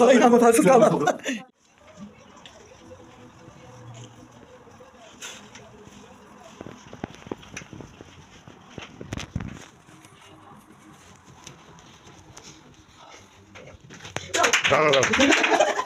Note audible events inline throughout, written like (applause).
Hayır ama fazla kalma. Bravo bravo. Yani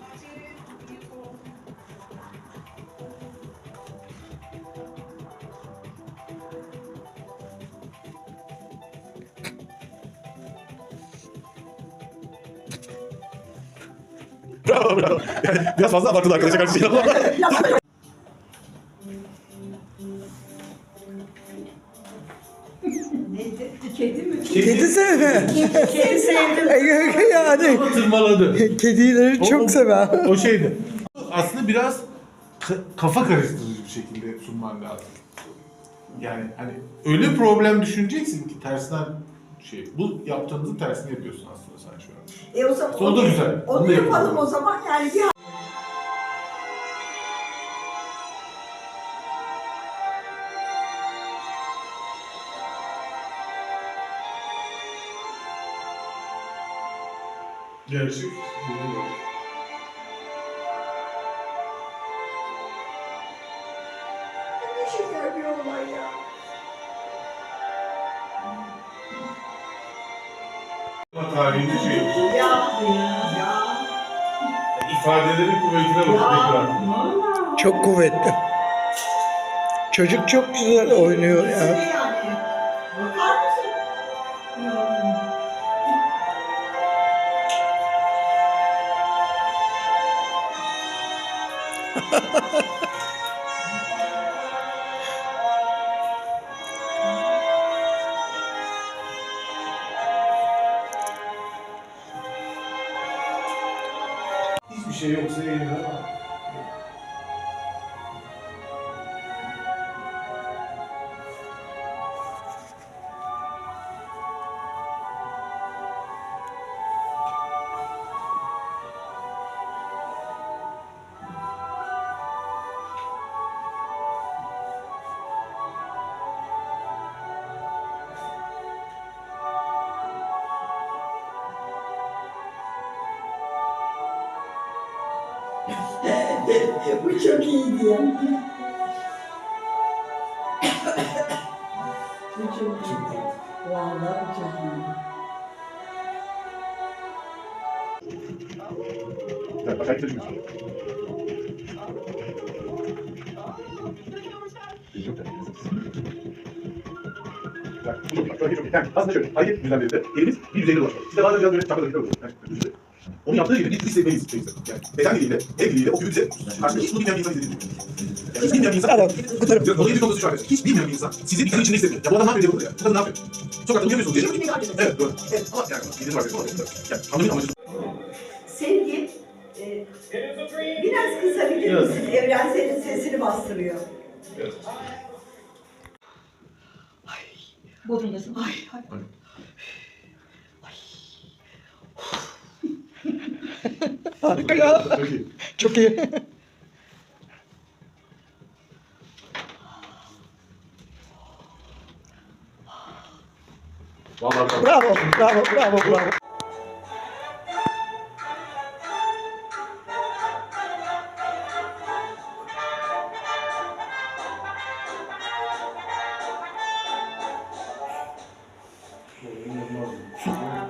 biraz fazla abartılı arkadaşa karşı şey ama. Kedi mi? Kedi sevme. Kedi sevdim. yani tırmaladı. kedileri O- çok o- sever. O şeydi. Aslında biraz ka- kafa karıştırıcı bir şekilde sunman lazım. Yani hani öyle problem düşüneceksin ki tersinden şey. Bu yaptığımızın tersini yapıyorsun aslında. E o zaman O da güzel. Onu Onu yapalım yapalım. o zaman yani bir Gerçek. ne Tarihinde şey. Ya ya. ifadelerin kuvvetine bak tekrar. Çok kuvvetli. Çocuk çok güzel oynuyor ya. yani? Bakar mısın? (laughs) Ya. Hiçbir şey yoksa yenir ama. Bu çok iyiydi ya. bu çok iyiydi. Vallahi bu çok iyiydi. Herkes düşünüyor. Yok da. Bak, aslında şöyle, hareket düzenlerinde elimiz bir yüzeyde dolaşmalı. Sizde bazen biraz böyle çapraz hareketler oluyor. Yani düzde. Onu yaptığı gibi biz hissetmeliyiz. Şey. Yani beden diliyle, el diliyle o kübü bize karşıda hiç bunu bilmeyen bir insan izlediğini düşünüyor. Yani hiç bilmeyen bir insan... Bu taraf. Olayın bir noktası şu arkadaşlar. Hiç bilmeyen bir insan sizi bir içinde hissediyor. Ya bu adam ne yapıyor bakıyor ya. Bu kadın ne yapıyor? Sokakta uyuyamıyorsunuz diye. Evet doğru. Evet ama yani arkadaşım ama. Yani anlamın amacı Sevgi, e, biraz kısabilir misin? Evren senin sesini bastırıyor. Burnundasın. Ay, ay. Harika ya. çok iyi. Çok iyi. Bravo. Bravo, bravo, bravo,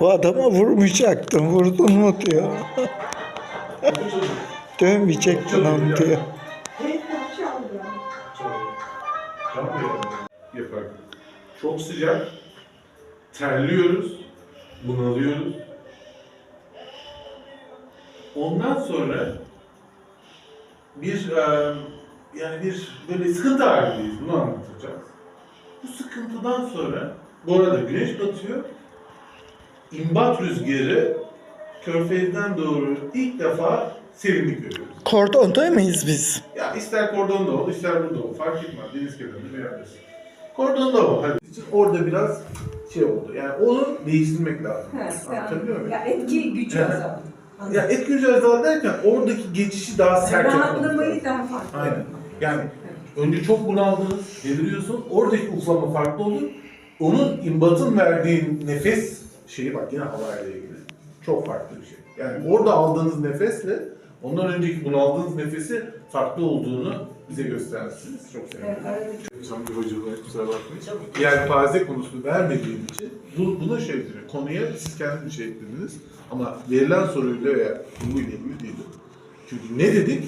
Bu adama vurmayacaktın, vurdun mu diyor. Dövmeyecektin onu diyor. Çok sıcak. Terliyoruz. Bunalıyoruz. Ondan sonra bir e, yani bir böyle sıkıntı halindeyiz. Bunu anlatacağız. Bu sıkıntıdan sonra bu arada güneş batıyor imbat rüzgarı Körfez'den doğru ilk defa serinlik görüyoruz. Kordonda mıyız biz? Ya ister kordonda ol, ister burada ol. Fark etmez. Deniz kenarında bir yerdesin. Kordonda ol. Hadi. için orada biraz şey oldu. Yani onu değiştirmek lazım. Anlatabiliyor muyum? Ya etki gücü azaldı. Ya et gücü azal derken oradaki geçişi daha sert yapmamız Rahatlamayı daha farklı. Aynen. Yani önce çok bunaldınız, deliriyorsun. Oradaki uflama farklı olur. Onun imbatın verdiği nefes şeyi bak yine havayla ilgili. Çok farklı bir şey. Yani orada aldığınız nefesle ondan önceki bunaldığınız nefesi farklı olduğunu bize gösterirsiniz. Çok sevinirim. Evet, Hocam bir hoca olarak kusura bakmayın. Yelpaze konusunu vermediğim için bu, buna şey diyor. Konuya siz kendiniz bir şey eklediniz. Ama verilen soruyla veya konuyla ilgili değil. Çünkü ne dedik?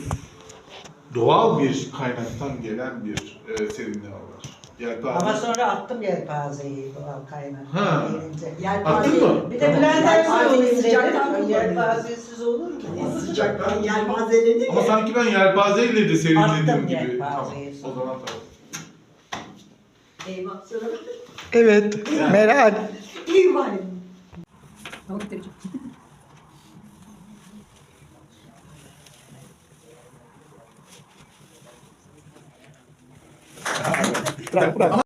Doğal bir kaynaktan gelen bir e, serinliği var. Yelpaze. Ama sonra attım yelpazeyi doğal kaynak. Ha. gelince. Attın mı? Bir de Tamam. Bülent Ersoy Yelpazeyi olur sıcaktan dedim. kullanıyor. Yelpazesiz olur mu? sıcaktan yelpazelenir Ama ya. sanki ben yelpazeyle de serinlediğim Attım gibi. yelpazeyi Tamam. O zaman tamam. Eyvah sana. Evet. Meral. Eyvah. 哎呦我不不